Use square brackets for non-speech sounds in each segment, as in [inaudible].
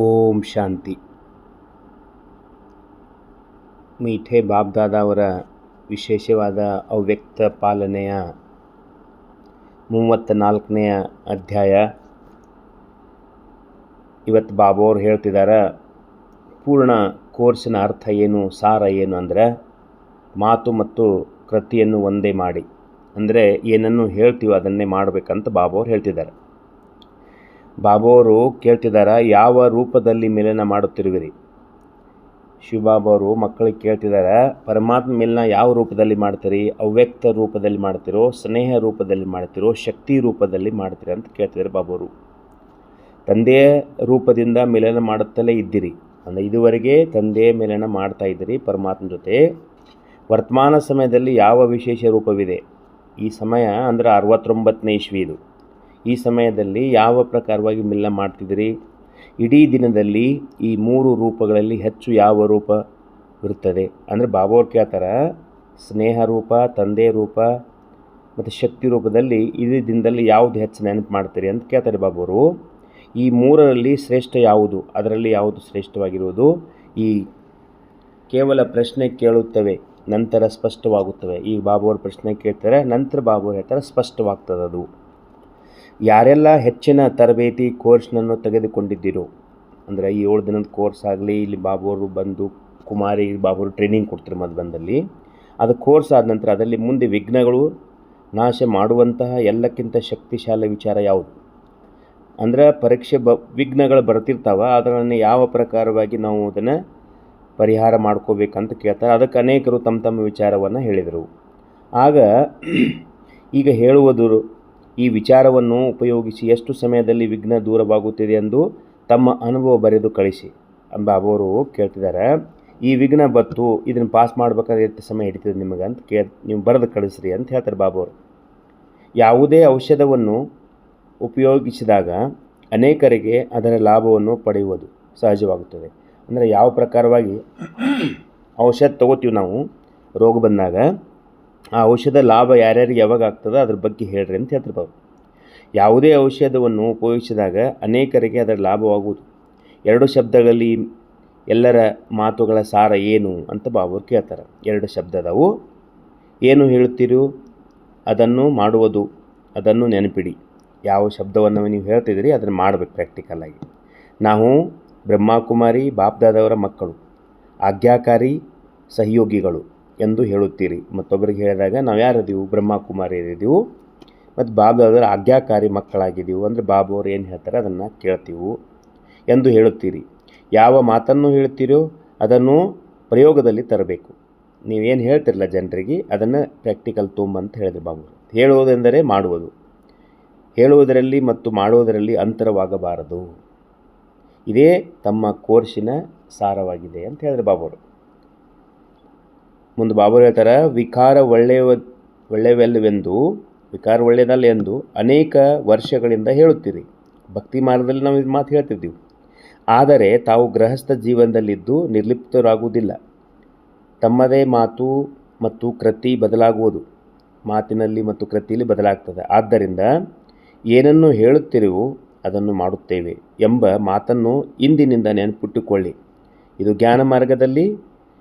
ಓಂ ಶಾಂತಿ. ಮೀಠೆ ಬಾಬ್ದಾದವರ ವಿಶೇಷವಾದ ಅವ್ಯಕ್ತ ಪಾಲನೆಯ ಮೂವತ್ತ ನಾಲ್ಕನೆಯ ಅಧ್ಯಾಯ. ಇವತ್ತು ಬಾಬು ಹೇಳ್ತಿದ್ದಾರೆ ಪೂರ್ಣ ಕೋರ್ಸಿನ ಅರ್ಥ ಏನು, ಸಾರ ಏನು ಅಂದರೆ, ಮಾತು ಮತ್ತು ಕೃತಿಯನ್ನು ಒಂದೇ ಮಾಡಿ. ಅಂದರೆ ಏನನ್ನು ಹೇಳ್ತೀವೋ ಅದನ್ನೇ ಮಾಡಬೇಕಂತ ಬಾಬು ಅವ್ರು ಹೇಳ್ತಿದ್ದಾರೆ ಬಾಬು ಅವರು ಕೇಳ್ತಿದ್ದಾರೆ ಯಾವ ರೂಪದಲ್ಲಿ ಮಿಲನ ಮಾಡುತ್ತಿರುವಿರಿ? ಶಿವಬಾಬು ಅವರು ಮಕ್ಕಳಿಗೆ ಕೇಳ್ತಿದ್ದಾರೆ ಪರಮಾತ್ಮ ಮಿಲನ ಯಾವ ರೂಪದಲ್ಲಿ ಮಾಡ್ತೀರಿ? ಅವ್ಯಕ್ತ ರೂಪದಲ್ಲಿ ಮಾಡ್ತಿರೋ, ಸ್ನೇಹ ರೂಪದಲ್ಲಿ ಮಾಡ್ತಿರೋ, ಶಕ್ತಿ ರೂಪದಲ್ಲಿ ಮಾಡ್ತೀರಿ ಅಂತ ಕೇಳ್ತಿದ್ದಾರೆ ಬಾಬು ಅವರು ತಂದೆಯ ರೂಪದಿಂದ ಮಿಲನ ಮಾಡುತ್ತಲೇ ಇದ್ದೀರಿ. ಅಂದರೆ ಇದುವರೆಗೆ ತಂದೆಯ ಮಿಲನ ಮಾಡ್ತಾ ಇದ್ದೀರಿ ಪರಮಾತ್ಮ ಜೊತೆ. ವರ್ತಮಾನ ಸಮಯದಲ್ಲಿ ಯಾವ ವಿಶೇಷ ರೂಪವಿದೆ? ಈ ಸಮಯ ಅಂದರೆ ಅರವತ್ತೊಂಬತ್ತನೇ ಇಸ್ವಿ ಇದು. ಈ ಸಮಯದಲ್ಲಿ ಯಾವ ಪ್ರಕಾರವಾಗಿ ಮಿಲ್ಲ ಮಾಡ್ತಿದ್ದೀರಿ? ಇಡೀ ದಿನದಲ್ಲಿ ಈ ಮೂರು ರೂಪಗಳಲ್ಲಿ ಹೆಚ್ಚು ಯಾವ ರೂಪ ಇರುತ್ತದೆ? ಅಂದರೆ ಬಾಬಾ ಕೇಳ್ತಾರೆ ಸ್ನೇಹ ರೂಪ, ತಂದೆ ರೂಪ, ಮತ್ತು ಶಕ್ತಿ ರೂಪದಲ್ಲಿ ಇಡೀ ದಿನದಲ್ಲಿ ಯಾವುದು ಹೆಚ್ಚು ನೆನಪು ಮಾಡ್ತೀರಿ ಅಂತ ಕೇಳ್ತಾರೆ ಬಾಬೋರು. ಈ ಮೂರರಲ್ಲಿ ಶ್ರೇಷ್ಠ ಯಾವುದು? ಅದರಲ್ಲಿ ಯಾವುದು ಶ್ರೇಷ್ಠವಾಗಿರುವುದು? ಈ ಕೇವಲ ಪ್ರಶ್ನೆ ಕೇಳುತ್ತವೆ, ನಂತರ ಸ್ಪಷ್ಟವಾಗುತ್ತವೆ. ಈ ಬಾಬು ಅವರು ಪ್ರಶ್ನೆ ಕೇಳ್ತಾರೆ, ನಂತರ ಬಾಬು ಹೇಳ್ತಾರೆ ಸ್ಪಷ್ಟವಾಗ್ತದೆ ಅದು ಯಾರೆಲ್ಲ ಹೆಚ್ಚಿನ ತರಬೇತಿ ಕೋರ್ಸ್ನನ್ನು ತೆಗೆದುಕೊಂಡಿದ್ದೀರೋ, ಅಂದರೆ ಈ ಏಳು ದಿನದ ಕೋರ್ಸ್ ಆಗಲಿ, ಇಲ್ಲಿ ಬಾಬುವರು ಬಂದು ಕುಮಾರಿ ಬಾಬುರು ಟ್ರೈನಿಂಗ್ ಕೊಡ್ತಾರೆ ಮಧುಬಂದಲ್ಲಿ, ಅದು ಕೋರ್ಸ್ ಆದ ನಂತರ ಅದರಲ್ಲಿ ಮುಂದೆ ವಿಘ್ನಗಳು ನಾಶ ಮಾಡುವಂತಹ ಎಲ್ಲಕ್ಕಿಂತ ಶಕ್ತಿಶಾಲಿ ವಿಚಾರ ಯಾವುದು? ಅಂದರೆ ಪರೀಕ್ಷೆ ಬ, ವಿಘ್ನಗಳು ಬರ್ತಿರ್ತಾವೆ ಅದನ್ನು ಯಾವ ಪ್ರಕಾರವಾಗಿ ನಾವು ಅದನ್ನು ಪರಿಹಾರ ಮಾಡ್ಕೋಬೇಕಂತ ಕೇಳ್ತಾರೆ. ಅದಕ್ಕೆ ಅನೇಕರು ತಮ್ಮ ತಮ್ಮ ವಿಚಾರವನ್ನು ಹೇಳಿದರು. ಆಗ ಈಗ ಹೇಳುವುದು ಈ ವಿಚಾರವನ್ನು ಉಪಯೋಗಿಸಿ ಎಷ್ಟು ಸಮಯದಲ್ಲಿ ವಿಘ್ನ ದೂರವಾಗುತ್ತಿದೆ ಎಂದು ತಮ್ಮ ಅನುಭವ ಬರೆದು ಕಳಿಸಿ ಬಾಬವರು ಕೇಳ್ತಿದ್ದಾರೆ. ಈ ವಿಘ್ನ ಬತ್ತು ಇದನ್ನು ಪಾಸ್ ಮಾಡ್ಬೇಕಾದ್ರೆ ಎಷ್ಟು ಸಮಯ ಹಿಡಿತದೆ ನಿಮಗೆ ಅಂತ ಕೇ ನೀವು ಬರೆದು ಕಳಿಸ್ರಿ ಅಂತ ಹೇಳ್ತಾರೆ ಬಾಬವರು ಯಾವುದೇ ಔಷಧವನ್ನು ಉಪಯೋಗಿಸಿದಾಗ ಅನೇಕರಿಗೆ ಅದರ ಲಾಭವನ್ನು ಪಡೆಯುವುದು ಸಹಜವಾಗುತ್ತದೆ. ಅಂದರೆ ಯಾವ ಪ್ರಕಾರವಾಗಿ ಔಷಧ ತಗೋತೀವಿ ನಾವು, ರೋಗ ಬಂದಾಗ ಆ ಔಷಧ ಲಾಭ ಯಾರ್ಯಾರಿಗೆ ಯಾವಾಗ ಆಗ್ತದೆ ಅದ್ರ ಬಗ್ಗೆ ಹೇಳ್ರಿ ಅಂತ ಹೇಳ್ತಾರೆ ಯಾವುದೇ ಔಷಧವನ್ನು ಉಪಯೋಗಿಸಿದಾಗ ಅನೇಕರಿಗೆ ಅದರ ಲಾಭವಾಗುವುದು. ಎರಡು ಶಬ್ದಗಳಲ್ಲಿ ಎಲ್ಲರ ಮಾತುಗಳ ಸಾರ ಏನು ಅಂತ ಬಾಬುರು ಕೇಳ್ತಾರೆ. ಎರಡು ಶಬ್ದದವು ಏನು ಹೇಳುತ್ತೀರೋ? ಅದನ್ನು ಮಾಡುವುದು, ಅದನ್ನು ನೆನಪಿಡಿ. ಯಾವ ಶಬ್ದವನ್ನು ನೀವು ಹೇಳ್ತಿದ್ದೀರಿ ಅದನ್ನು ಮಾಡಬೇಕು ಪ್ರಾಕ್ಟಿಕಲಾಗಿ ನಾವು ಬ್ರಹ್ಮಕುಮಾರಿ, ಬಾಪ್ದಾದವರ ಮಕ್ಕಳು, ಆಜ್ಞಾಕಾರಿ ಸಹಯೋಗಿಗಳು. ಎಂದು ಹೇಳುತ್ತೀರಿ. ಮತ್ತೊಬ್ಬರಿಗೆ ಹೇಳಿದಾಗ, ನಾವು ಯಾರಿದ್ದೀವಿ ಬ್ರಹ್ಮಕುಮಾರಿ ಇದ್ದೀವಿ ಮತ್ತು ಬಾಬಾದವರ ಆಜ್ಞಾಕಾರಿ ಮಕ್ಕಳಾಗಿದ್ದೀವಿ ಅಂದರೆ ಬಾಬು ಅವರು ಏನು ಹೇಳ್ತಾರೆ? ಅದನ್ನು ಕೇಳ್ತೀವು ಎಂದು ಹೇಳುತ್ತೀರಿ. ಯಾವ ಮಾತನ್ನು ಹೇಳ್ತೀರೋ ಅದನ್ನು ಪ್ರಯೋಗದಲ್ಲಿ ತರಬೇಕು. ನೀವೇನು ಹೇಳ್ತಿರಲ್ಲ ಜನರಿಗೆ, ಅದನ್ನು ಪ್ರಾಕ್ಟಿಕಲ್ ಅಂತ ಹೇಳಿದ್ರು ಬಾಬು ಹೇಳುವುದೆಂದರೆ ಮಾಡುವುದು. ಹೇಳುವುದರಲ್ಲಿ ಮತ್ತು ಮಾಡುವುದರಲ್ಲಿ ಅಂತರವಾಗಬಾರದು. ಇದೇ ತಮ್ಮ ಕೋರ್ಸಿನ ಸಾರವಾಗಿದೆ ಅಂತ ಹೇಳಿದ್ರು ಬಾಬವರು ಮುಂದೆ ಬಾಬರು ಹೇಳ್ತಾರೆ, ವಿಕಾರ ಒಳ್ಳೆಯ ಒಳ್ಳೆಯವೆಲ್ಲವೆಂದು ವಿಕಾರ ಒಳ್ಳೆಯದಲ್ಲ ಎಂದು ಅನೇಕ ವರ್ಷಗಳಿಂದ ಹೇಳುತ್ತೀರಿ. ಭಕ್ತಿ ಮಾರ್ಗದಲ್ಲಿ ನಾವು ಇದು ಮಾತು ಹೇಳ್ತಿದ್ದೀವಿ. ಆದರೆ ತಾವು ಗೃಹಸ್ಥ ಜೀವನದಲ್ಲಿದ್ದು ನಿರ್ಲಿಪ್ತರಾಗುವುದಿಲ್ಲ. ತಮ್ಮದೇ ಮಾತು ಮತ್ತು ಕೃತಿ ಬದಲಾಗುವುದು. ಮಾತಿನಲ್ಲಿ ಮತ್ತು ಕೃತಿಯಲ್ಲಿ ಬದಲಾಗ್ತದೆ. ಆದ್ದರಿಂದ ಏನನ್ನು ಹೇಳುತ್ತಿರುವೋ ಅದನ್ನು ಮಾಡುತ್ತೇವೆ ಎಂಬ ಮಾತನ್ನು ಇಂದಿನಿಂದ ನೆನಪಿಟ್ಟುಕೊಳ್ಳಿ. ಇದು ಜ್ಞಾನ ಮಾರ್ಗದಲ್ಲಿ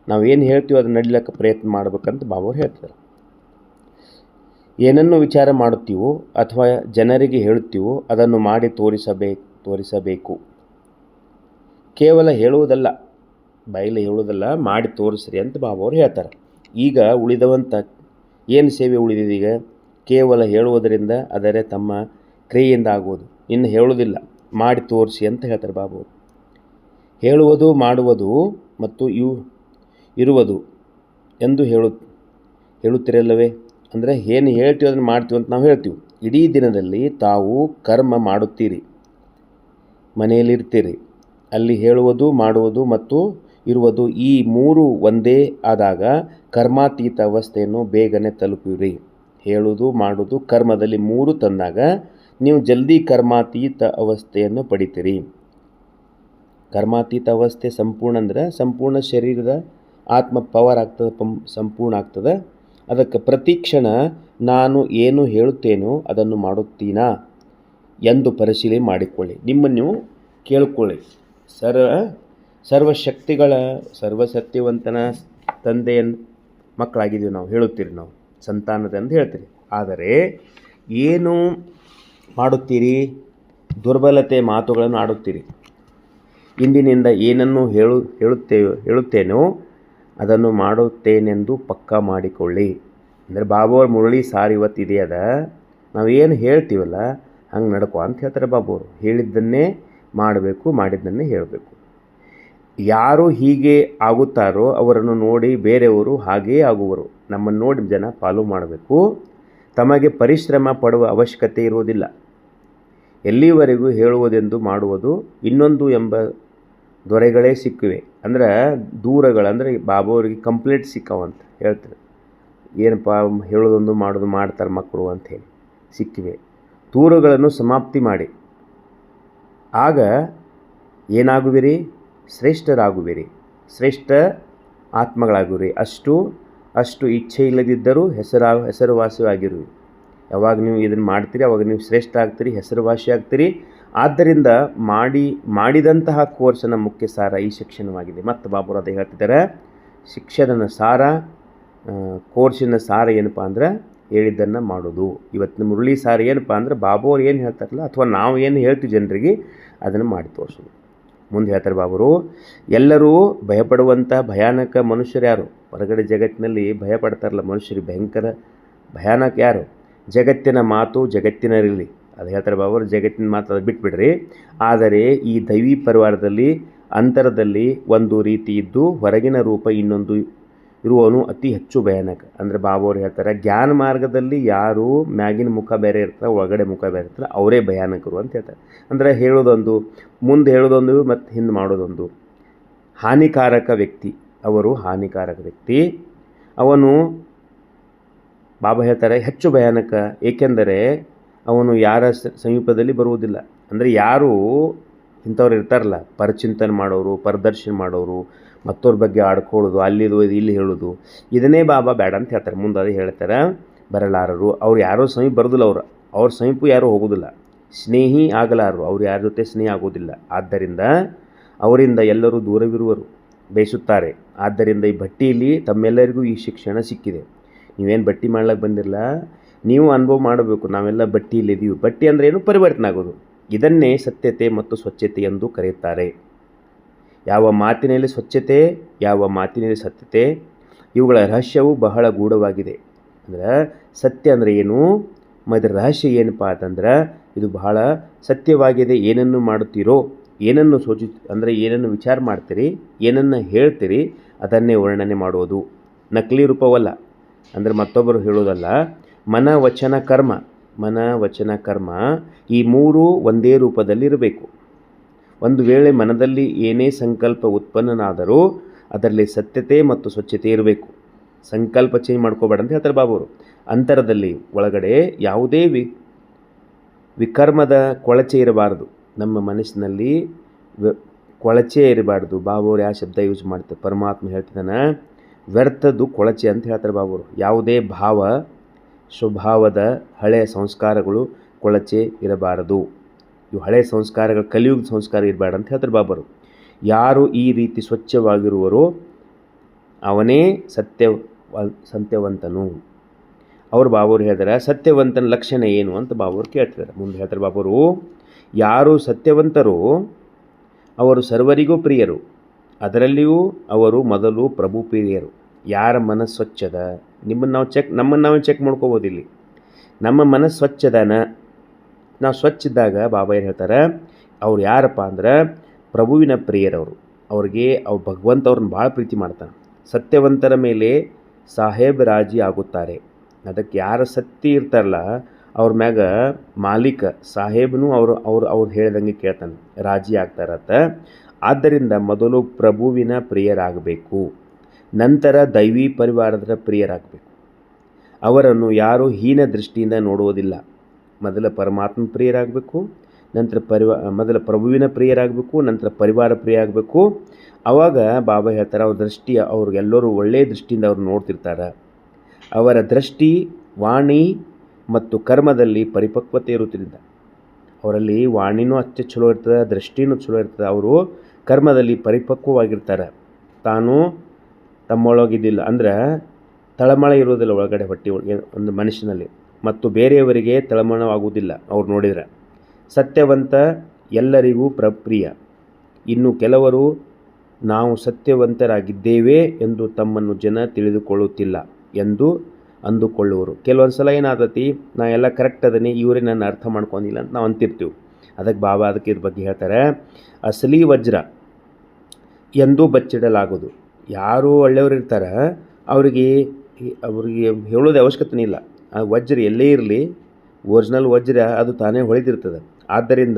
ನಾವು ಏನು ಹೇಳ್ತೀವೋ ಅದನ್ನು ನಡಿಲಕ್ಕೆ ಪ್ರಯತ್ನ ಮಾಡಬೇಕಂತ ಬಾಬವ್ರು ಹೇಳ್ತಾರೆ ಏನನ್ನು ವಿಚಾರ ಮಾಡುತ್ತೀವೋ ಅಥವಾ ಜನರಿಗೆ ಹೇಳುತ್ತೀವೋ ಅದನ್ನು ಮಾಡಿ ತೋರಿಸಬೇಕು ತೋರಿಸಬೇಕು. ಕೇವಲ ಹೇಳುವುದಲ್ಲ ಬಯಲು ಹೇಳುವುದಲ್ಲ, ಮಾಡಿ ತೋರಿಸ್ರಿ ಅಂತ ಬಾಬವ್ರು ಹೇಳ್ತಾರೆ. ಈಗ ಉಳಿದವಂತ ಏನು ಸೇವೆ ಉಳಿದಿದೆ ಈಗ? ಕೇವಲ ಹೇಳುವುದರಿಂದ ಅದರೇ ತಮ್ಮ ಕ್ರಿಯೆಯಿಂದ ಆಗುವುದು. ಇನ್ನು ಹೇಳುವುದಿಲ್ಲ, ಮಾಡಿ ತೋರಿಸಿ ಅಂತ ಹೇಳ್ತಾರೆ ಬಾಬು ಹೇಳುವುದು, ಮಾಡುವುದು ಮತ್ತು ಇವು ಇರುವುದು ಎಂದು ಹೇಳು, ಹೇಳುತ್ತಿರಲ್ಲವೇ? ಅಂದರೆ ಏನು ಹೇಳ್ತೀವಿ ಅದನ್ನು ಮಾಡ್ತೀವಿ ಅಂತ ನಾವು ಹೇಳ್ತೀವಿ. ಇಡೀ ದಿನದಲ್ಲಿ ತಾವು ಕರ್ಮ ಮಾಡುತ್ತೀರಿ, ಮನೆಯಲ್ಲಿರ್ತೀರಿ. ಅಲ್ಲಿ ಹೇಳುವುದು, ಮಾಡುವುದು ಮತ್ತು ಇರುವುದು ಈ ಮೂರು ಒಂದೇ ಆದಾಗ ಕರ್ಮಾತೀತ ಅವಸ್ಥೆಯನ್ನು ಬೇಗನೆ ತಲುಪಿರಿ. ಹೇಳುವುದು, ಮಾಡುವುದು ಕರ್ಮದಲ್ಲಿ ಮೂರು ತಂದಾಗ ನೀವು ಜಲ್ದಿ ಕರ್ಮಾತೀತ ಅವಸ್ಥೆಯನ್ನು ಪಡಿತೀರಿ. ಕರ್ಮಾತೀತ ಅವಸ್ಥೆ ಸಂಪೂರ್ಣ ಅಂದರೆ ಸಂಪೂರ್ಣ ಶರೀರದ ಆತ್ಮ ಪವರ್ ಆಗ್ತದೆ ಸಂಪೂರ್ಣ ಆಗ್ತದೆ. ಅದಕ್ಕೆ ಪ್ರತಿ ಕ್ಷಣ ನಾನು ಏನು ಹೇಳುತ್ತೇನೋ ಅದನ್ನು ಮಾಡುತ್ತೀನಾ ಎಂದು ಪರಿಶೀಲನೆ ಮಾಡಿಕೊಳ್ಳಿ. ನಿಮ್ಮನ್ನು ಕೇಳಿಕೊಳ್ಳಿ. ಸರ್ವ ಸರ್ವಶಕ್ತಿಗಳ, ಸರ್ವಸತ್ಯವಂತನ ತಂದೆಯನ್ನು ಮಕ್ಕಳಾಗಿದ್ದೀವಿ ನಾವು, ಹೇಳುತ್ತೀರಿ ನಾವು ಸಂತಾನದಂದು ಹೇಳ್ತೀರಿ. ಆದರೆ ಏನು ಮಾಡುತ್ತೀರಿ? ದುರ್ಬಲತೆ ಮಾತುಗಳನ್ನು ಆಡುತ್ತೀರಿ. ಇಂದಿನಿಂದ ಏನನ್ನು ಹೇಳು, ಹೇಳುತ್ತೇವೆ, ಹೇಳುತ್ತೇನೋ ಅದನ್ನು ಮಾಡುತ್ತೇನೆಂದು ಪಕ್ಕಾ ಮಾಡಿಕೊಳ್ಳಿ. ಅಂದರೆ ಬಾಬುವ್ರ ಮುರಳಿ ಸಾರ್ ಇವತ್ತು ಇದೆಯದ? ನಾವೇನು ಹೇಳ್ತೀವಲ್ಲ, ಹಂಗೆ ನಡ್ಕೊ ಅಂತ ಹೇಳ್ತಾರೆ ಬಾಬುವರು ಹೇಳಿದ್ದನ್ನೇ ಮಾಡಬೇಕು, ಮಾಡಿದ್ದನ್ನೇ ಹೇಳಬೇಕು. ಯಾರು ಹೀಗೆ ಆಗುತ್ತಾರೋ ಅವರನ್ನು ನೋಡಿ ಬೇರೆಯವರು ಹಾಗೇ ಆಗುವರು. ನಮ್ಮನ್ನು ನೋಡಿ ಜನ ಫಾಲೋ ಮಾಡಬೇಕು. ತಮಗೆ ಪರಿಶ್ರಮ ಪಡುವ ಅವಶ್ಯಕತೆ ಇರುವುದಿಲ್ಲ. ಎಲ್ಲಿವರೆಗೂ ಹೇಳುವುದೆಂದು ಮಾಡುವುದು ಇನ್ನೊಂದು ಎಂಬ ದೊರೆಗಳೇ ಸಿಕ್ಕಿವೆ. ಅಂದ್ರೆ ಬಾಬು ಅವ್ರಿಗೆ ಕಂಪ್ಲೀಟ್ ಸಿಕ್ಕವಂತ ಹೇಳ್ತಾರೆ. ಏನಪ್ಪ, ಹೇಳೋದೊಂದು ಮಾಡೋದು ಮಾಡ್ತಾರೆ ಮಕ್ಕಳು ಅಂಥೇಳಿ ಸಿಕ್ಕಿವೆ. ದೂರಗಳನ್ನು ಸಮಾಪ್ತಿ ಮಾಡಿ. ಆಗ ಏನಾಗುವಿರಿ? ಶ್ರೇಷ್ಠರಾಗುವಿರಿ. ಶ್ರೇಷ್ಠ ಆತ್ಮಗಳಾಗುವಿರಿ. ಅಷ್ಟು ಅಷ್ಟು ಇಚ್ಛೆ ಇಲ್ಲದಿದ್ದರೂ ಹೆಸರಾ, ಹೆಸರುವಾಸಿಯಾಗಿರುವಿ. ಯಾವಾಗ ನೀವು ಇದನ್ನು ಮಾಡ್ತೀರಿ, ಅವಾಗ ನೀವು ಶ್ರೇಷ್ಠ ಆಗ್ತೀರಿ ಹೆಸರುವಾಸಿ ಆಗ್ತೀರಿ ಆದ್ದರಿಂದ ಮಾಡಿ, ಮಾಡಿದಂತಹ ಕೋರ್ಸನ ಮುಖ್ಯ ಸಾರ ಈ ಶಿಕ್ಷಣವಾಗಿದೆ. ಮತ್ತು ಬಾಬುರು ಅದೇ ಹೇಳ್ತಿದ್ದಾರೆ, ಶಿಕ್ಷಣದ ಸಾರ ಕೋರ್ಸಿನ ಸಾರ ಏನಪ್ಪ ಅಂದ್ರೆ ಹೇಳಿದ್ದನ್ನು ಮಾಡೋದು. ಇವತ್ತಿನ ಮುರಳಿ ಸಾರ ಏನಪ್ಪ ಅಂದ್ರೆ ಬಾಬು ಅವ್ರು ಏನು ಹೇಳ್ತಾರಲ್ಲ, ಅಥವಾ ನಾವು ಏನು ಹೇಳ್ತೀವಿ ಜನರಿಗೆ, ಅದನ್ನು ಮಾಡಿ ತೋರಿಸೋದು. ಮುಂದೆ ಹೇಳ್ತಾರೆ ಬಾಬರು ಎಲ್ಲರೂ ಭಯಪಡುವಂಥ ಭಯಾನಕ ಮನುಷ್ಯರು ಯಾರು? ಹೊರಗಡೆ ಜಗತ್ತಿನಲ್ಲಿ ಭಯಪಡ್ತಾರಲ್ಲ ಮನುಷ್ಯರಿಗೆ ಭಯಂಕರ ಭಯಾನಕ ಯಾರು? ಜಗತ್ತಿನ ಮಾತು ಜಗತ್ತಿನರಿರಲಿ ಅದು ಹೇಳ್ತಾರೆ ಬಾಬರು ಜಗತ್ತಿನ ಮಾತ್ರ ಅದು ಬಿಟ್ಬಿಡ್ರಿ. ಆದರೆ ಈ ದೈವಿ ಪರಿವಾರದಲ್ಲಿ, ಅಂತರದಲ್ಲಿ ಒಂದು ರೀತಿ ಇದ್ದು ಹೊರಗಿನ ರೂಪ ಇನ್ನೊಂದು ಇರುವವನು ಅತಿ ಹೆಚ್ಚು ಭಯಾನಕ. ಅಂದರೆ ಬಾಬು ಹೇಳ್ತಾರೆ, ಜ್ಞಾನ ಮಾರ್ಗದಲ್ಲಿ ಯಾರು ಮ್ಯಾಗಿನ ಮುಖ ಬೇರೆ ಇರ್ತಾರೆ ಒಳಗಡೆ ಮುಖ ಬೇರೆ ಇರ್ತಾರೆ ಅವರೇ ಭಯಾನಕರು ಅಂತ ಹೇಳ್ತಾರೆ. ಅಂದರೆ ಹೇಳೋದೊಂದು, ಮುಂದೆ ಹೇಳೋದೊಂದು ಮತ್ತು ಹಿಂದೆ ಮಾಡೋದೊಂದು. ಹಾನಿಕಾರಕ ವ್ಯಕ್ತಿ, ಅವರು ಹಾನಿಕಾರಕ ವ್ಯಕ್ತಿ. ಅವನು, ಬಾಬಾ ಹೇಳ್ತಾರೆ, ಹೆಚ್ಚು ಭಯಾನಕ. ಏಕೆಂದರೆ ಅವನು ಯಾರ ಸಮೀಪದಲ್ಲಿ ಬರುವುದಿಲ್ಲ. ಅಂದರೆ ಯಾರು ಇಂಥವ್ರು ಇರ್ತಾರಲ್ಲ, ಪರಚಿಂತನೆ ಮಾಡೋರು, ಪರದರ್ಶನ ಮಾಡೋರು ಮತ್ತವ್ರ ಬಗ್ಗೆ ಆಡ್ಕೊಳ್ಳೋದು ಅಲ್ಲಿದು ಇದು ಇಲ್ಲಿ ಹೇಳೋದು. ಇದನ್ನೇ ಬಾಬಾ ಬೇಡ ಅಂತ ಹೇಳ್ತಾರೆ. ಮುಂದೆ ಅದೇ ಹೇಳ್ತಾರೆ, ಬರಲಾರರು, ಅವ್ರು ಯಾರೋ ಸಮೀಪ ಬರೋದಿಲ್ಲ ಅವ್ರು. ಅವ್ರ ಸಮೀಪ ಯಾರೂ ಹೋಗೋದಿಲ್ಲ. ಸ್ನೇಹಿ ಆಗಲಾರರು, ಅವ್ರು ಯಾರ ಜೊತೆ ಸ್ನೇಹ ಆಗೋದಿಲ್ಲ. ಆದ್ದರಿಂದ ಅವರಿಂದ ಎಲ್ಲರೂ ದೂರವಿರುವರು ಬೇಯಿಸುತ್ತಾರೆ ಆದ್ದರಿಂದ ಈ ಭಟ್ಟಿಯಲ್ಲಿ ತಮ್ಮೆಲ್ಲರಿಗೂ ಈ ಶಿಕ್ಷಣ ಸಿಕ್ಕಿದೆ. ನೀವೇನು ಬಟ್ಟಿ ಮಾಡ್ಲಿಕ್ಕೆ ಬಂದಿರಲ್ಲ ನೀವು ಅನುಭವ ಮಾಡಬೇಕು, ನಾವೆಲ್ಲ ಬಟ್ಟಿಯಲ್ಲಿ ಇದೀವಿ. ಬಟ್ಟಿ ಅಂದರೆ ಏನು? ಪರಿವರ್ತನೆ ಆಗೋದು. ಇದನ್ನೇ ಸತ್ಯತೆ ಮತ್ತು ಸ್ವಚ್ಛತೆ ಎಂದು ಕರೆಯುತ್ತಾರೆ. ಯಾವ ಮಾತಿನಲ್ಲಿ ಸ್ವಚ್ಛತೆ, ಯಾವ ಮಾತಿನಲ್ಲಿ ಸತ್ಯತೆ, ಇವುಗಳ ರಹಸ್ಯವು ಬಹಳ ಗೂಢವಾಗಿದೆ. ಅಂದ್ರೆ ಸತ್ಯ ಅಂದರೆ ಏನು? ಮತ್ತು ರಹಸ್ಯ ಏನಪ್ಪ ಅಂತಂದ್ರೆ ಇದು ಬಹಳ ಸತ್ಯವಾಗಿದೆ, ಏನನ್ನು ಮಾಡುತ್ತೀರೋ, ಏನನ್ನು ಸೋಚಿ, ಅಂದರೆ ಏನನ್ನು ವಿಚಾರ ಮಾಡ್ತೀರಿ, ಏನನ್ನು ಹೇಳ್ತೀರಿ, ಅದನ್ನೇ ವರ್ಣನೆ ಮಾಡುವುದು ನಕಲಿ ರೂಪವಲ್ಲ. ಅಂದರೆ ಮತ್ತೊಬ್ಬರು ಹೇಳೋದಲ್ಲ ಮನ ವಚನ ಕರ್ಮ. ಮನ ವಚನ ಕರ್ಮ ಈ ಮೂರು ಒಂದೇ ರೂಪದಲ್ಲಿ ಇರಬೇಕು ಒಂದು ವೇಳೆ ಮನದಲ್ಲಿ ಏನೇ ಸಂಕಲ್ಪ ಉತ್ಪನ್ನನಾದರೂ ಅದರಲ್ಲಿ ಸತ್ಯತೆ ಮತ್ತು ಸ್ವಚ್ಛತೆ ಇರಬೇಕು. ಸಂಕಲ್ಪ ಚೇಂಜ್ ಮಾಡ್ಕೋಬೇಡ ಅಂತ ಹೇಳ್ತಾರೆ ಬಾಬುರು ಅಂತರದಲ್ಲಿ ಒಳಗಡೆ ಯಾವುದೇ ವಿ, ವಿಕರ್ಮದ ಕೊಳಚೆ ಇರಬಾರದು. ನಮ್ಮ ಮನಸ್ಸಿನಲ್ಲಿ ಕೊಳಚೆ ಇರಬಾರ್ದು. ಬಾಬುರು ಯಾವ ಶಬ್ದ ಯೂಸ್ ಮಾಡ್ತಾರೆ ಪರಮಾತ್ಮ ಹೇಳ್ತಿದ್ದಾನೆ, ವ್ಯರ್ಥದ್ದು ಕೊಳಚೆ ಅಂತ ಹೇಳ್ತಾರೆ ಬಾಬುರು ಯಾವುದೇ ಭಾವ ಸ್ವಭಾವದ ಹಳೆಯ ಸಂಸ್ಕಾರಗಳು ಕೊಳಚೆ ಇರಬಾರದು. ಇವು ಹಳೆಯ ಸಂಸ್ಕಾರಗಳು ಕಲಿಯುಗ ಸಂಸ್ಕಾರ ಇರಬಾರ್ದು ಅಂತ ಹೇಳ್ತಾರೆ ಬಾಬರು. ಯಾರು ಈ ರೀತಿ ಸ್ವಚ್ಛವಾಗಿರುವರೋ ಅವನೇ ಸತ್ಯ ಸತ್ಯವಂತನು. ಅವ್ರು ಬಾಬರು ಹೇಳ್ತಾರೆ, ಸತ್ಯವಂತನ ಲಕ್ಷಣ ಏನು ಅಂತ ಬಾಬರು ಕೇಳ್ತಿದ್ದಾರೆ. ಮುಂದೆ ಹೇಳ್ತಾರೆ ಬಾಬರು, ಯಾರು ಸತ್ಯವಂತರು ಅವರು ಸರ್ವರಿಗೂ ಪ್ರಿಯರು. ಅದರಲ್ಲಿಯೂ ಅವರು ಮೊದಲು ಪ್ರಭು ಪ್ರಿಯರು. ಯಾರ ಮನಸ್ಸು ಸ್ವಚ್ಛದ? ನಿಮ್ಮನ್ನು ನಾವು ಚೆಕ್ ನಮ್ಮನ್ನು ನಾವು ಚೆಕ್ ಮಾಡ್ಕೋಬೋದು ಇಲ್ಲಿ. ನಮ್ಮ ಮನಸ್ಸು ಸ್ವಚ್ಛದನ. ನಾವು ಸ್ವಚ್ಛ ಇದ್ದಾಗ ಬಾಬಾ ಏನು ಹೇಳ್ತಾರೆ? ಅವ್ರು ಯಾರಪ್ಪ ಅಂದ್ರೆ ಪ್ರಭುವಿನ ಪ್ರಿಯರವರು. ಅವ್ರಿಗೆ ಅವ್ರು ಭಗವಂತ ಅವ್ರನ್ನ ಭಾಳ ಪ್ರೀತಿ ಮಾಡ್ತಾನೆ. ಸತ್ಯವಂತರ ಮೇಲೆ ಸಾಹೇಬ್ ರಾಜಿ ಆಗುತ್ತಾರೆ. ಅದಕ್ಕೆ ಯಾರ ಸತ್ಯ ಇರ್ತಾರಲ್ಲ, ಅವ್ರ ಮ್ಯಾಗ ಮಾಲೀಕ ಸಾಹೇಬ್ನು ಅವರು ಅವ್ರು ಅವ್ರು ಹೇಳ್ದಂಗೆ ಕೇಳ್ತಾನೆ. ರಾಜಿ ಆಗ್ತಾರತ್ತ ಆದ್ದರಿಂದ ಮೊದಲು ಪ್ರಭುವಿನ ಪ್ರಿಯರಾಗಬೇಕು. ನಂತರ ದೈವಿ ಪರಿವಾರದ ಪ್ರಿಯರಾಗಬೇಕು. ಅವರನ್ನು ಯಾರೂ ಹೀನ ದೃಷ್ಟಿಯಿಂದ ನೋಡುವುದಿಲ್ಲ. ಮೊದಲ ಪರಮಾತ್ಮ ಪ್ರಿಯರಾಗಬೇಕು, ನಂತರ ಪರಿವಾ, ಮೊದಲ ಪ್ರಭುವಿನ ಪ್ರಿಯರಾಗಬೇಕು, ನಂತರ ಪರಿವಾರ ಪ್ರಿಯ ಆಗಬೇಕು ಆವಾಗ ಬಾಬಾ ಹೇಳ್ತಾರೆ, ಅವ್ರ ದೃಷ್ಟಿ ಅವ್ರಿಗೆಲ್ಲರೂ ಒಳ್ಳೆಯ ದೃಷ್ಟಿಯಿಂದ ಅವ್ರು ನೋಡ್ತಿರ್ತಾರೆ. ಅವರ ದೃಷ್ಟಿ, ವಾಣಿ ಮತ್ತು ಕರ್ಮದಲ್ಲಿ ಪರಿಪಕ್ವತೆ ಇರುವುದರಿಂದ. ಅವರಲ್ಲಿ ವಾಣಿನೂ ಅಷ್ಟೇ ಚಲೋ ಇರ್ತದೆ, ದೃಷ್ಟಿನೂ ಚಲೋ ಇರ್ತದೆ, ಅವರು ಕರ್ಮದಲ್ಲಿ ಪರಿಪಕ್ವವಾಗಿರ್ತಾರೆ. ತಾನು ತಮ್ಮೊಳಗಿದ್ದಿಲ್ಲ. ಅಂದ್ರೆ ತಳಮಳ ಇರುವುದಿಲ್ಲ ಒಳಗಡೆ ಹೊಟ್ಟೆ ಒಳಗೆ ಒಂದು ಮನುಷ್ಯನಲ್ಲಿ ಮತ್ತು ಬೇರೆಯವರಿಗೆ ತಳಮಳವಾಗುವುದಿಲ್ಲ ಅವ್ರು ನೋಡಿದರೆ. ಸತ್ಯವಂತ ಎಲ್ಲರಿಗೂ ಪ್ರಪ್ರಿಯ. ಇನ್ನು ಕೆಲವರು, ನಾವು ಸತ್ಯವಂತರಾಗಿದ್ದೇವೆ ಎಂದು ತಮ್ಮನ್ನು ಜನ ತಿಳಿದುಕೊಳ್ಳುತ್ತಿಲ್ಲ ಎಂದು ಅಂದುಕೊಳ್ಳುವರು. ಕೆಲವೊಂದು ಸಲ ಏನಾದತಿ, ನಾ ಎಲ್ಲ ಕರೆಕ್ಟ್ ಅದನ್ನೇ ಇವರೇ ನನ್ನ ಅರ್ಥ ಮಾಡ್ಕೊಂಡಿಲ್ಲ ಅಂತ ನಾವು ಅಂತಿರ್ತೀವಿ. ಅದಕ್ಕೆ ಬಾಬಾ ಅದಕ್ಕೆ ಇದ್ರ ಬಗ್ಗೆ ಹೇಳ್ತಾರೆ, ಅಸಲಿ ವಜ್ರ ಎಂದೂ ಬಚ್ಚಿಡಲಾಗೋದು ಯಾರು ಒಳ್ಳೆಯವರು ಇರ್ತಾರೆ. ಅವರಿಗೆ ಅವರಿಗೆ ಹೇಳೋದು ಅವಶ್ಯಕತೆನೇ ಇಲ್ಲ. ಆ ವಜ್ರ ಎಲ್ಲೇ ಇರಲಿ ಒರಿಜಿನಲ್ ವಜ್ರ ಅದು ತಾನೇ ಹೊಳೆದಿರ್ತದೆ. ಆದ್ದರಿಂದ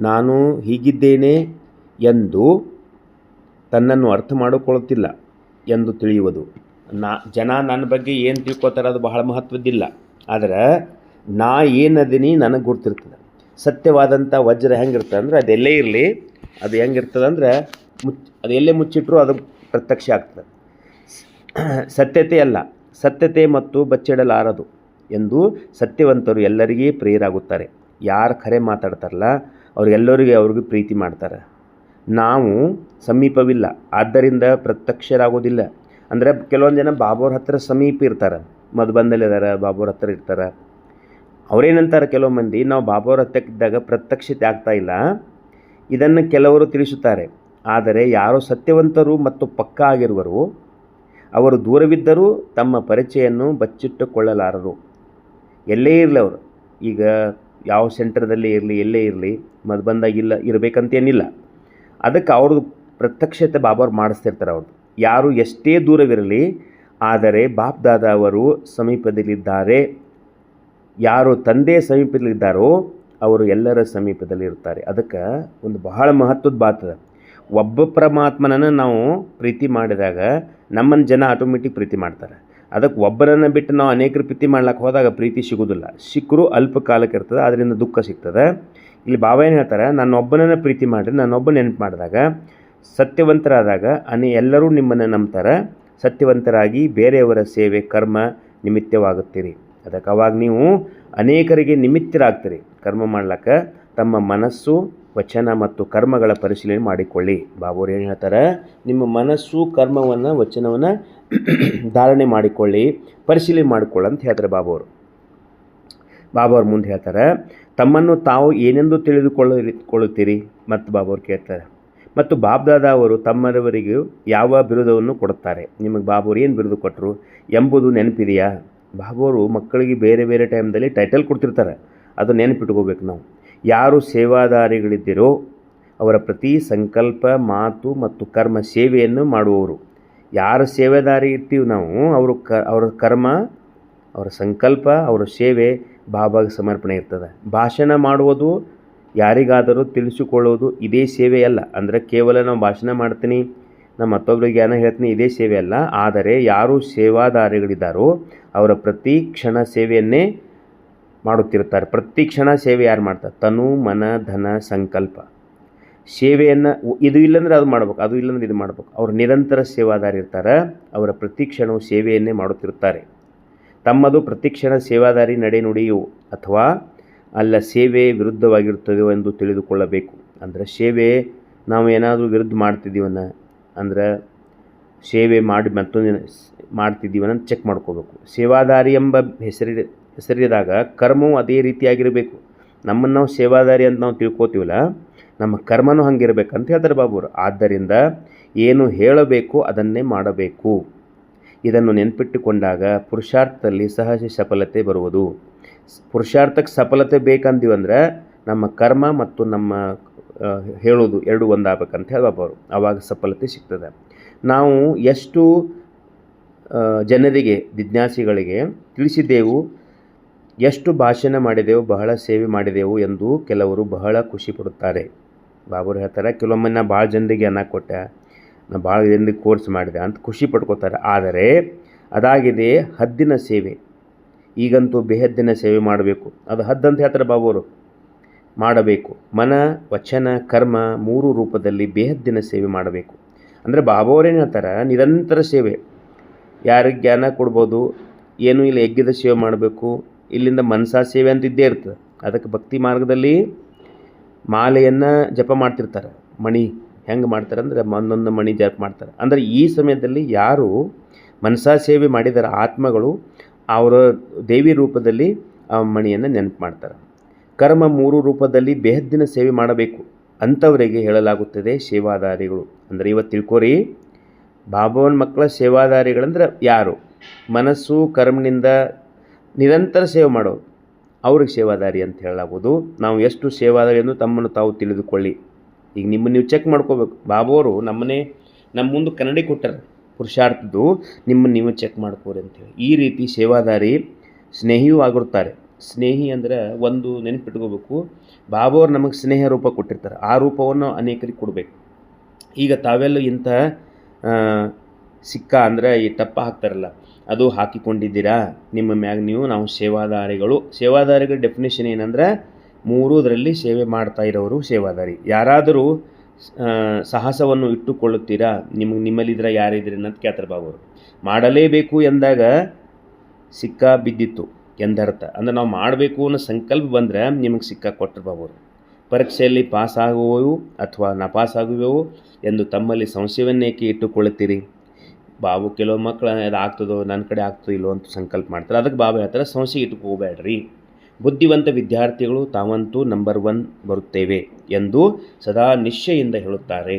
ನಾನು ಹೀಗಿದ್ದೇನೆ ಎಂದು ತನ್ನನ್ನು ಅರ್ಥ ಮಾಡಿಕೊಳ್ಳುತ್ತಿಲ್ಲ ಎಂದು ತಿಳಿಯುವುದು. ನಾ, ಜನ ನನ್ನ ಬಗ್ಗೆ ಏನು ತಿಳ್ಕೊತಾರೆ ಅದು ಬಹಳ ಮಹತ್ವದ್ದಿಲ್ಲ. ಆದರೆ ನಾ ಏನದೀನಿ ನನಗೆ ಗೊತ್ತಿರ್ತದೆ ಸತ್ಯವಾದಂಥ ವಜ್ರ ಹೆಂಗಿರ್ತದೆ ಅಂದ್ರೆ ಅದೆಲ್ಲೇ ಇರಲಿ, ಅದು ಹೆಂಗಿರ್ತದೆ ಅಂದ್ರೆ ಅದು ಎಲ್ಲೇ ಮುಚ್ಚಿಟ್ರೂ ಅದು ಪ್ರತ್ಯಕ್ಷ ಆಗ್ತದೆ. ಸತ್ಯತೆ ಅಲ್ಲ. ಸತ್ಯತೆ ಮತ್ತು ಬಚ್ಚಿಡಲಾರದು ಎಂದು ಸತ್ಯವಂತರು ಎಲ್ಲರಿಗೇ ಪ್ರೇರಾಗುತ್ತಾರೆ ಯಾರು ಖರೆ ಮಾತಾಡ್ತಾರಲ್ಲ, ಅವ್ರಿಗೆಲ್ಲರಿಗೆ ಅವ್ರಿಗೂ ಪ್ರೀತಿ ಮಾಡ್ತಾರೆ. ನಾವು ಸಮೀಪವಿಲ್ಲ, ಆದ್ದರಿಂದ ಪ್ರತ್ಯಕ್ಷರಾಗೋದಿಲ್ಲ ಅಂದರೆ ಕೆಲವೊಂದು ಜನ ಬಾಬೋರ್ ಹತ್ತಿರ ಸಮೀಪ ಇರ್ತಾರೆ. ಮಧುಬಂದಲ್ಲಿ ಇದಾರೆ ಬಾಬೋರ್ ಹತ್ತಿರ ಇರ್ತಾರೆ. ಅವರೇನಂತಾರೆ ಕೆಲವು ಮಂದಿ, ನಾವು ಬಾಬೋರ್ ಹತ್ತಿರಕ್ಕಿದ್ದಾಗ ಪ್ರತ್ಯಕ್ಷತೆ ಆಗ್ತಾ ಇಲ್ಲ. ಇದನ್ನು ಕೆಲವರು ತಿಳಿಸುತ್ತಾರೆ. ಆದರೆ ಯಾರೋ ಸತ್ಯವಂತರು ಮತ್ತು ಪಕ್ಕಾ ಆಗಿರುವರು, ಅವರು ದೂರವಿದ್ದರೂ ತಮ್ಮ ಪರಿಚಯನ್ನು ಬಚ್ಚಿಟ್ಟುಕೊಳ್ಳಲಾರರು. ಎಲ್ಲೇ ಇರಲಿ ಅವರು. ಈಗ ಯಾವ ಸೆಂಟರ್ದಲ್ಲಿ ಇರಲಿ, ಎಲ್ಲೇ ಇರಲಿ ಮಧುಬಂದಾಗಿಲ್ಲ ಇರಬೇಕಂತೇನಿಲ್ಲ ಅದಕ್ಕೆ ಅವ್ರದ್ದು ಪ್ರತ್ಯಕ್ಷತೆ ಬಾಬಾವ್ರು ಮಾಡಿಸ್ತಿರ್ತಾರೆ ಅವ್ರದ್ದು ಯಾರು ಎಷ್ಟೇ ದೂರವಿರಲಿ, ಆದರೆ ಬಾಪ್ ದಾದ ಅವರು ಸಮೀಪದಲ್ಲಿದ್ದಾರೆ. ಯಾರು ತಂದೆ ಸಮೀಪದಲ್ಲಿದ್ದಾರೋ, ಅವರು ಎಲ್ಲರ ಸಮೀಪದಲ್ಲಿ ಇರ್ತಾರೆ ಅದಕ್ಕೆ ಒಂದು ಬಹಳ ಮಹತ್ವದ ಮಾತದ ಒಬ್ಬ ಪರಮಾತ್ಮನನ್ನು ನಾವು ಪ್ರೀತಿ ಮಾಡಿದಾಗ ನಮ್ಮನ್ನು ಜನ ಆಟೋಮೆಟಿಕ್ ಪ್ರೀತಿ ಮಾಡ್ತಾರೆ. ಅದಕ್ಕೆ ಒಬ್ಬರನ್ನು ಬಿಟ್ಟು ನಾವು ಅನೇಕರು ಪ್ರೀತಿ ಮಾಡ್ಲಿಕ್ಕೆ ಹೋದಾಗ ಪ್ರೀತಿ ಸಿಗೋದಿಲ್ಲ. ಸಿಕ್ಕರು ಅಲ್ಪ ಕಾಲಕ್ಕೆ ಇರ್ತದೆ ಅದರಿಂದ ದುಃಖ ಸಿಗ್ತದೆ. ಇಲ್ಲಿ ಬಾಬಾ ಏನು ಹೇಳ್ತಾರೆ ನನ್ನೊಬ್ಬನನ್ನು ಪ್ರೀತಿ ಮಾಡಿರಿ ನನ್ನೊಬ್ಬ ನೆನಪು ಮಾಡಿದಾಗ ಸತ್ಯವಂತರಾದಾಗ ಅನಿ ಎಲ್ಲರೂ ನಿಮ್ಮನ್ನು ನಂಬ್ತಾರೆ. ಸತ್ಯವಂತರಾಗಿ ಬೇರೆಯವರ ಸೇವೆ, ಕರ್ಮ ನಿಮಿತ್ತವಾಗುತ್ತೀರಿ. ಅದಕ್ಕೆ ಅವಾಗ ನೀವು ಅನೇಕರಿಗೆ ನಿಮಿತ್ತರಾಗ್ತೀರಿ. ಕರ್ಮ ಮಾಡ್ಲಿಕ್ಕೆ ತಮ್ಮ ಮನಸ್ಸು ವಚನ ಮತ್ತು ಕರ್ಮಗಳ ಪರಿಶೀಲನೆ ಮಾಡಿಕೊಳ್ಳಿ. ಬಾಬುರು ಏನು ಹೇಳ್ತಾರೆ, ನಿಮ್ಮ ಮನಸ್ಸು ಕರ್ಮವನ್ನು, ವಚನವನ್ನು [clears throat] ಧಾರಣೆ ಮಾಡಿಕೊಳ್ಳಿ, ಪರಿಶೀಲನೆ ಮಾಡಿಕೊಳ್ಳಿ ಅಂತ ಹೇಳ್ತಾರೆ ಬಾಬೋರು. ಬಾಬಾವ್ರ ಮುಂದೆ ಹೇಳ್ತಾರೆ, ತಮ್ಮನ್ನು ತಾವು ಏನೆಂದು ತಿಳಿದುಕೊಳ್ಳಿಕೊಳ್ಳುತ್ತೀರಿ ಮತ್ತು ಬಾಬಾವ್ರು ಕೇಳ್ತಾರೆ, ಮತ್ತು ಬಾಬ್ದಾದ ಅವರು ತಮ್ಮರವರಿಗೂ ಯಾವ ಬಿರುದವನ್ನು ಕೊಡುತ್ತಾರೆ? ನಿಮಗೆ ಬಾಬೋರು ಏನು ಬಿರುದು ಕೊಟ್ಟರು? ಎಂಬುದು ನೆನಪಿದೆಯಾ? ಬಾಬೋರು ಮಕ್ಕಳಿಗೆ ಬೇರೆ ಬೇರೆ ಟೈಮ್ದಲ್ಲಿ ಟೈಟಲ್ ಕೊಡ್ತಿರ್ತಾರೆ. ಅದು ನೆನಪಿಟ್ಕೋಬೇಕು ನಾವು. ಯಾರು ಸೇವಾದಾರಿಗಳಿದ್ದಿರೋ ಅವರ ಪ್ರತಿ ಸಂಕಲ್ಪ, ಮಾತು ಮತ್ತು ಕರ್ಮ ಸೇವೆಯನ್ನು ಮಾಡುವವರು. ಯಾರು ಸೇವೆದಾರಿ ಇರ್ತೀವಿ ನಾವು, ಅವರು ಕ, ಅವರ ಕರ್ಮ, ಅವರ ಸಂಕಲ್ಪ, ಅವರ ಸೇವೆ ಬಾಬಾಗೆ ಸಮರ್ಪಣೆ ಇರ್ತದೆ. ಭಾಷಣ ಮಾಡುವುದು, ಯಾರಿಗಾದರೂ ತಿಳಿಸಿಕೊಳ್ಳುವುದು ಇದೇ ಸೇವೆ ಅಲ್ಲ ಅಂದರೆ ಕೇವಲ ನಾವು ಭಾಷಣ ಮಾಡ್ತೀನಿ ನಮ್ಮ ಮತ್ತೊಬ್ಬರಿಗೆ ಏನೋ ಹೇಳ್ತೀನಿ, ಇದೇ ಸೇವೆ ಅಲ್ಲ ಆದರೆ ಯಾರು ಸೇವಾದಾರಿಗಳಿದ್ದಾರೋ, ಅವರ ಪ್ರತಿ ಕ್ಷಣ ಸೇವೆಯನ್ನೇ ಮಾಡುತ್ತಿರ್ತಾರೆ ಪ್ರತಿ ಕ್ಷಣ ಸೇವೆ ಯಾರು ಮಾಡ್ತಾರೆ? ತನು, ಮನ, ಧನ, ಸಂಕಲ್ಪ. ಸೇವೆಯನ್ನು ಇದು ಇಲ್ಲಂದ್ರೆ ಅದು ಮಾಡ್ಬೇಕು, ಅದು ಇಲ್ಲಂದ್ರೆ ಇದು ಮಾಡ್ಬೇಕು. ಅವರು ನಿರಂತರ ಸೇವಾದಾರಿ ಇರ್ತಾರೆ. ಅವರ ಪ್ರತಿ ಕ್ಷಣವು ಸೇವೆಯನ್ನೇ ಮಾಡುತ್ತಿರುತ್ತಾರೆ. ತಮ್ಮದು ಪ್ರತಿಕ್ಷಣ ಸೇವಾದಾರಿ ನಡೆನುಡಿಯು ಅಥವಾ ಅಲ್ಲ ಸೇವೆ ವಿರುದ್ಧವಾಗಿರುತ್ತದೆಯೋ ಎಂದು ತಿಳಿದುಕೊಳ್ಳಬೇಕು. ಅಂದರೆ ಸೇವೆ, ನಾವು ಏನಾದರೂ ವಿರುದ್ಧ ಮಾಡ್ತಿದ್ದೀವನ್ನ, ಅಂದ್ರೆ ಸೇವೆ ಮಾಡಿ ಮತ್ತೊಂದು ಮಾಡ್ತಿದ್ದೀವನ್ನ ಚೆಕ್ ಮಾಡ್ಕೋಬೇಕು. ಸೇವಾದಾರಿ ಎಂಬ ಹೆಸರಿ ಹೆಸರಿದಾಗ ಕರ್ಮವು ಅದೇ ರೀತಿಯಾಗಿರಬೇಕು. ನಮ್ಮನ್ನು ನಾವು ಸೇವಾದಾರಿ ಅಂತ ನಾವು ತಿಳ್ಕೊತೀವಲ್ಲ, ನಮ್ಮ ಕರ್ಮನೂ ಹಂಗಿರ್ಬೇಕಂತ ಹೇಳ್ತಾರೆ ಬಾಬುರು. ಆದ್ದರಿಂದ ಏನು ಹೇಳಬೇಕು ಅದನ್ನೇ ಮಾಡಬೇಕು. ಇದನ್ನು ನೆನಪಿಟ್ಟುಕೊಂಡಾಗ ಪುರುಷಾರ್ಥದಲ್ಲಿ ಸಹಜ ಸಫಲತೆ ಬರುವುದು. ಪುರುಷಾರ್ಥಕ್ಕೆ ಸಫಲತೆ ಬೇಕಂತೀವಂದ್ರೆ ನಮ್ಮ ಕರ್ಮ ಮತ್ತು ನಮ್ಮ ಹೇಳೋದು ಎರಡು ಒಂದಾಗಬೇಕಂತ ಹೇಳಬಾರು ಆವಾಗ ಸಫಲತೆ ಸಿಗ್ತದೆ. ನಾವು ಎಷ್ಟು ಜನರಿಗೆ, ಜಿಜ್ಞಾಸಿಗಳಿಗೆ ತಿಳಿಸಿದ್ದೆವು ಎಷ್ಟು ಭಾಷಣ ಮಾಡಿದೆವು ಬಹಳ ಸೇವೆ ಮಾಡಿದೆವು ಎಂದು ಕೆಲವರು ಬಹಳ ಖುಷಿ ಪಡುತ್ತಾರೆ. ಬಾಬುರು ಹೇಳ್ತಾರೆ, ಕೆಲವೊಮ್ಮೆ ನಾ ಭಾಳ ಜನರಿಗೆ ಅನ್ನ ಕೊಟ್ಟೆ, ನಾ ಭಾಳ ಜನರಿಗೆ ಕೋರ್ಸ್ ಮಾಡಿದೆ ಅಂತ ಖುಷಿ ಪಡ್ಕೋತಾರೆ. ಆದರೆ ಅದಾಗಿದೆ ಹದ್ದಿನ ಸೇವೆ. ಈಗಂತೂ ಬೆಹದ್ದಿನ ಸೇವೆ ಮಾಡಬೇಕು. ಅದು ಹದ್ದಂತ ಹೇಳ್ತಾರೆ ಬಾಬುವರು ಮಾಡಬೇಕು. ಮನ, ವಚನ, ಕರ್ಮ ಮೂರು ರೂಪದಲ್ಲಿ ಬೇಹದ್ದಿನ ಸೇವೆ ಮಾಡಬೇಕು. ಅಂದರೆ ಬಾಬುವರೇನು ಹೇಳ್ತಾರೆ, ನಿರಂತರ ಸೇವೆ. ಯಾರಿಗೆ ಜ್ಞಾನ ಕೊಡ್ಬೋದು, ಏನೂ ಇಲ್ಲ, ಎಗ್ಗಿದ ಸೇವೆ ಮಾಡಬೇಕು ಇಲ್ಲಿಂದ ಮನಸಾ ಸೇವೆ ಅಂತ ಇದ್ದೇ ಇರ್ತದೆ. ಅದಕ್ಕೆ ಭಕ್ತಿ ಮಾರ್ಗದಲ್ಲಿ ಮಾಲೆಯನ್ನು ಜಪ ಮಾಡ್ತಿರ್ತಾರೆ. ಮಣಿ ಹೆಂಗೆ ಮಾಡ್ತಾರೆ ಅಂದರೆ ಒಂದೊಂದು ಮಣಿ ಜಪ ಮಾಡ್ತಾರೆ. ಅಂದರೆ ಈ ಸಮಯದಲ್ಲಿ ಯಾರು ಮನಸಾ ಸೇವೆ ಮಾಡಿದರ ಆತ್ಮಗಳು ಅವರ ದೇವಿ ರೂಪದಲ್ಲಿ ಆ ಮಣಿಯನ್ನು ನೆನಪು ಮಾಡ್ತಾರೆ. ಕರ್ಮ ಮೂರು ರೂಪದಲ್ಲಿ ಬೇಹದ್ದಿನ ಸೇವೆ ಮಾಡಬೇಕು ಅಂಥವರಿಗೆ ಹೇಳಲಾಗುತ್ತದೆ ಸೇವಾದಾರಿಗಳು. ಅಂದರೆ ಇವತ್ತು ತಿಳ್ಕೊರಿ, ಬಾಬಾವನ ಮಕ್ಕಳ ಸೇವಾದಾರಿಗಳಂದ್ರೆ ಯಾರು? ಮನಸ್ಸು ಕರ್ಮನಿಂದ ನಿರಂತರ ಸೇವೆ ಮಾಡೋದು. ಅವ್ರಿಗೆ ಸೇವಾದಾರಿ ಅಂತ ಹೇಳಲಾಗ್ಬೋದು ನಾವು ಎಷ್ಟು ಸೇವಾದಾರಿ ಎಂದು ತಮ್ಮನ್ನು ತಾವು ತಿಳಿದುಕೊಳ್ಳಿ. ಈಗ ನಿಮ್ಮನ್ನು ನೀವು ಚೆಕ್ ಮಾಡ್ಕೋಬೇಕು. ಬಾಬೋರು ನಮ್ಮನ್ನೇ, ನಮ್ಮ ಮುಂದೆ ಕನ್ನಡಿ ಕೊಟ್ಟರು. ಪುರುಷಾರ್ಥದ್ದು, ನಿಮ್ಮನ್ನು ನೀವು ಚೆಕ್ ಮಾಡ್ಕೋರಿ ಅಂತೇಳಿ ಈ ರೀತಿ ಸೇವಾದಾರಿ ಸ್ನೇಹಿಯೂ ಆಗಿರ್ತಾರೆ ಸ್ನೇಹಿ ಅಂದರೆ ಒಂದು ನೆನಪಿಟ್ಕೋಬೇಕು. ಬಾಬೋರು ನಮಗೆ ಸ್ನೇಹ ರೂಪ ಕೊಟ್ಟಿರ್ತಾರೆ. ಆ ರೂಪವನ್ನು ಅನೇಕರಿಗೆ ಕೊಡಬೇಕು. ಈಗ ತಾವೆಲ್ಲ ಇಂಥ ಸಿಕ್ಕ ಅಂದರೆ ಈ ತಪ್ಪ ಹಾಕ್ತಾರಲ್ಲ. ಅದು ಹಾಕಿಕೊಂಡಿದ್ದೀರಾ? ನಿಮ್ಮ ಮ್ಯಾಗ ನೀವು, ನಾವು ಸೇವಾದಾರಿಗಳು. ಸೇವಾದಾರಿಗಳ ಡೆಫಿನೇಷನ್ ಏನಂದ್ರೆ, ಮೂರುದರಲ್ಲಿ ಸೇವೆ ಮಾಡ್ತಾ ಇರೋರು ಸೇವಾದಾರಿ. ಯಾರಾದರೂ ಸಾಹಸವನ್ನು ಇಟ್ಟುಕೊಳ್ಳುತ್ತೀರಾ? ನಿಮಗೆ ನಿಮ್ಮಲ್ಲಿದ್ರೆ ಯಾರಿದ್ರಿ ಅನ್ನೋದು ಕೇಳ್ತಾರೆ ಬಾಬವರು ಮಾಡಲೇಬೇಕು ಎಂದಾಗ ಸಿಕ್ಕ ಬಿದ್ದಿತ್ತು ಎಂದರ್ಥ. ಅಂದರೆ ನಾವು ಮಾಡಬೇಕು ಅನ್ನೋ ಸಂಕಲ್ಪ ಬಂದರೆ ನಿಮಗೆ ಸಿಕ್ಕ ಕೊಟ್ಟರು ಬಾಬವರು ಪರೀಕ್ಷೆಯಲ್ಲಿ ಪಾಸ್ ಆಗುವವು ಅಥವಾ ನಪಾಸ್ ಆಗುವೆವು ಎಂದು ತಮ್ಮಲ್ಲಿ ಸಂಶಯವನ್ನೇಕೆ ಇಟ್ಟುಕೊಳ್ಳುತ್ತೀರಿ? ಬಾಬು ಕೆಲವು ಮಕ್ಕಳು ಅದು ಆಗ್ತದೋ ನನ್ನ ಕಡೆ ಆಗ್ತದೋ ಇಲ್ಲೋ ಅಂತ ಸಂಕಲ್ಪ ಮಾಡ್ತಾರೆ. ಅದಕ್ಕೆ ಬಾಬು ಹೇಳ್ತಾರೆ ಸಂಶಯ ಇಟ್ಕೋಬೇಡ್ರಿ ಬುದ್ಧಿವಂತ ವಿದ್ಯಾರ್ಥಿಗಳು ತಾವಂತೂ ನಂಬರ್ ಒನ್ ಬರುತ್ತೇವೆ ಎಂದು ಸದಾ ನಿಶ್ಚಯಿಂದ ಹೇಳುತ್ತಾರೆ.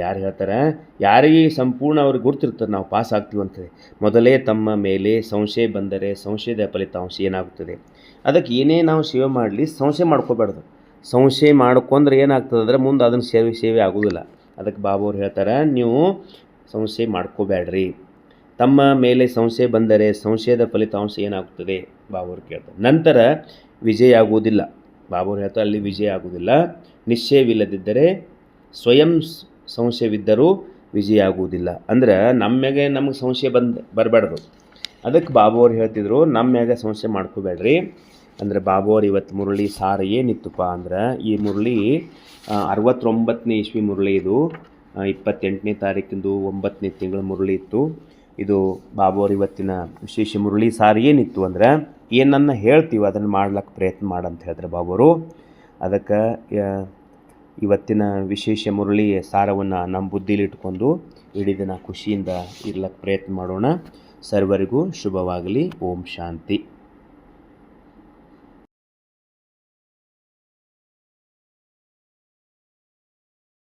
ಯಾರು ಹೇಳ್ತಾರೆ, ಯಾರಿಗೆ ಸಂಪೂರ್ಣ ಅವ್ರಿಗೆ ಗುರ್ತಿರ್ತದೆ ನಾವು ಪಾಸ್ ಆಗ್ತೀವಿ ಅಂತೇಳಿ ಮೊದಲೇ ತಮ್ಮ ಮೇಲೆ ಸಂಶಯ ಬಂದರೆ ಸಂಶಯದ ಫಲಿತಾಂಶ ಏನಾಗುತ್ತದೆ? ಅದಕ್ಕೆ ಏನೇ ನಾವು ಸೇವೆ ಮಾಡಲಿ, ಸಂಶಯ ಮಾಡ್ಕೋಬಾರ್ದು ಸಂಶಯ ಮಾಡ್ಕೊಂಡ್ರೆ ಏನಾಗ್ತದೆ ಅಂದರೆ ಮುಂದೆ ಅದನ್ನು ಸೇವೆ ಸೇವೆ ಆಗೋದಿಲ್ಲ. ಅದಕ್ಕೆ ಬಾಬು ಅವ್ರು ಹೇಳ್ತಾರೆ, ನೀವು ಸಂಶಯ ಮಾಡ್ಕೋಬೇಡ್ರಿ ತಮ್ಮ ಮೇಲೆ ಸಂಶಯ ಬಂದರೆ ಸಂಶಯದ ಫಲಿತಾಂಶ ಏನಾಗುತ್ತದೆ ಬಾಬುರು ಕೇಳ್ತಾರೆ ನಂತರ ವಿಜಯ ಆಗುವುದಿಲ್ಲ. ಬಾಬುರು ಹೇಳ್ತಾರೆ ಅಲ್ಲಿ ವಿಜಯ ಆಗುವುದಿಲ್ಲ. ನಿಶ್ಚಯವಿಲ್ಲದಿದ್ದರೆ ಸ್ವಯಂ ಸಂಶಯವಿದ್ದರೂ ವಿಜಯ ಆಗುವುದಿಲ್ಲ. ಅಂದ್ರೆ ನಮ್ಮಗೆ ನಮಗೆ ಸಂಶಯ ಬಂದು, ಬರಬಾರ್ದು. ಅದಕ್ಕೆ ಬಾಬು ಅವ್ರು ಹೇಳ್ತಿದ್ರು ನಮ್ಮ ಮ್ಯಾಗ ಸಂಶಯ ಮಾಡ್ಕೋಬೇಡ್ರಿ ಅಂದರೆ ಬಾಬು ಅವ್ರು ಇವತ್ತು ಮುರಳಿ ಸಾರ ಏನಿತ್ತಪ್ಪ ಅಂದ್ರೆ ಈ ಮುರಳಿ ಅರವತ್ತೊಂಬತ್ತನೇ ಇಸ್ವಿ ಮುರಳಿ ಇದು. ಇಪ್ಪತ್ತೆಂಟನೇ ತಾರೀಕಿಂದು ಒಂಬತ್ತನೇ ತಿಂಗಳ ಮುರುಳಿ ಇತ್ತು ಇದು ಬಾಬು ಇವತ್ತಿನ ವಿಶೇಷ ಮುರುಳಿ ಸಾರ ಏನಿತ್ತು ಅಂದ್ರೆ, ಏನನ್ನು ಹೇಳ್ತೀವಿ ಅದನ್ನು ಮಾಡ್ಲಿಕ್ಕೆ ಪ್ರಯತ್ನ ಮಾಡಂತ ಹೇಳಿದ್ರೆ ಬಾಬುರು ಅದಕ್ಕೆ ಇವತ್ತಿನ ವಿಶೇಷ ಮುರುಳಿ ಸಾರವನ್ನು ನಮ್ಮ ಬುದ್ಧಿಲಿ ಇಟ್ಕೊಂಡು ಇಡೀ ದಿನ ಖುಷಿಯಿಂದ ಇರ್ಲಿಕ್ಕೆ ಪ್ರಯತ್ನ ಮಾಡೋಣ. ಸರ್ವರಿಗೂ ಶುಭವಾಗಲಿ. ಓಂ ಶಾಂತಿ.